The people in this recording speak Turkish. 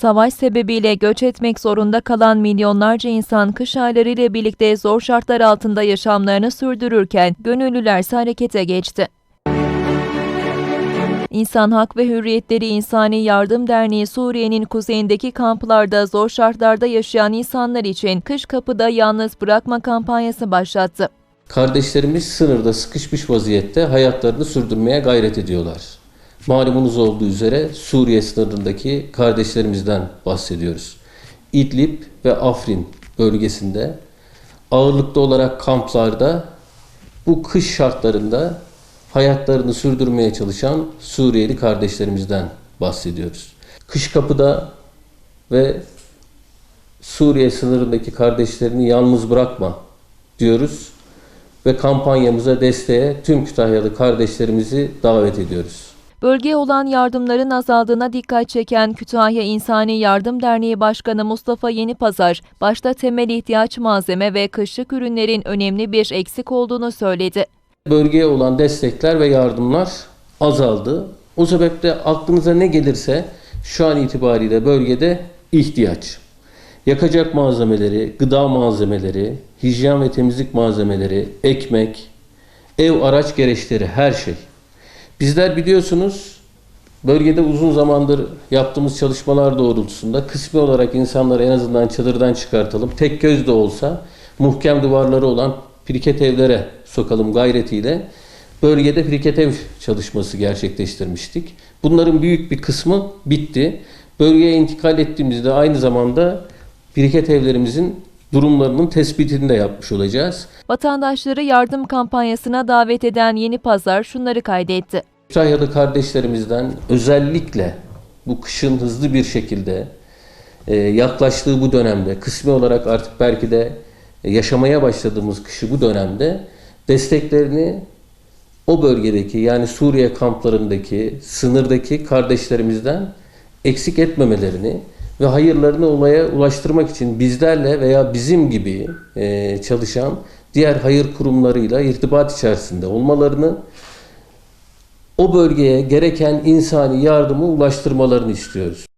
Savaş sebebiyle göç etmek zorunda kalan milyonlarca insan kış aylarıyla birlikte zor şartlar altında yaşamlarını sürdürürken gönüllülerse harekete geçti. İnsan Hak ve Hürriyetleri İnsani Yardım Derneği Suriye'nin kuzeyindeki kamplarda zor şartlarda yaşayan insanlar için kış kapıda yalnız bırakma kampanyası başlattı. Kardeşlerimiz sınırda sıkışmış vaziyette hayatlarını sürdürmeye gayret ediyorlar. Malumunuz olduğu üzere Suriye sınırındaki kardeşlerimizden bahsediyoruz. İdlib ve Afrin bölgesinde ağırlıklı olarak kamplarda bu kış şartlarında hayatlarını sürdürmeye çalışan Suriyeli kardeşlerimizden bahsediyoruz. Kış kapıda ve Suriye sınırındaki kardeşlerini yalnız bırakma diyoruz ve kampanyamıza desteğe tüm Kütahyalı kardeşlerimizi davet ediyoruz. Bölgeye olan yardımların azaldığına dikkat çeken Kütahya İnsani Yardım Derneği Başkanı Mustafa Yenipazar, başta temel ihtiyaç malzeme ve kışlık ürünlerin önemli bir eksik olduğunu söyledi. Bölgeye olan destekler ve yardımlar azaldı. O sebeple aklınıza ne gelirse şu an itibariyle bölgede ihtiyaç. Yakacak malzemeleri, gıda malzemeleri, hijyen ve temizlik malzemeleri, ekmek, ev araç gereçleri her şey. Bizler biliyorsunuz bölgede uzun zamandır yaptığımız çalışmalar doğrultusunda kısmi olarak insanları en azından çadırdan çıkartalım. Tek göz de olsa muhkem duvarları olan piriket evlere sokalım gayretiyle bölgede piriket ev çalışması gerçekleştirmiştik. Bunların büyük bir kısmı bitti. Bölgeye intikal ettiğimizde aynı zamanda piriket evlerimizin durumlarının tespitini de yapmış olacağız. Vatandaşları yardım kampanyasına davet eden Yeni Pazar şunları kaydetti. Kütahyalı kardeşlerimizden özellikle bu kışın hızlı bir şekilde e, yaklaştığı bu dönemde kısmi olarak artık belki de e, yaşamaya başladığımız kışı bu dönemde desteklerini o bölgedeki yani Suriye kamplarındaki sınırdaki kardeşlerimizden eksik etmemelerini ve hayırlarını olaya ulaştırmak için bizlerle veya bizim gibi e, çalışan diğer hayır kurumlarıyla irtibat içerisinde olmalarını o bölgeye gereken insani yardımı ulaştırmalarını istiyoruz.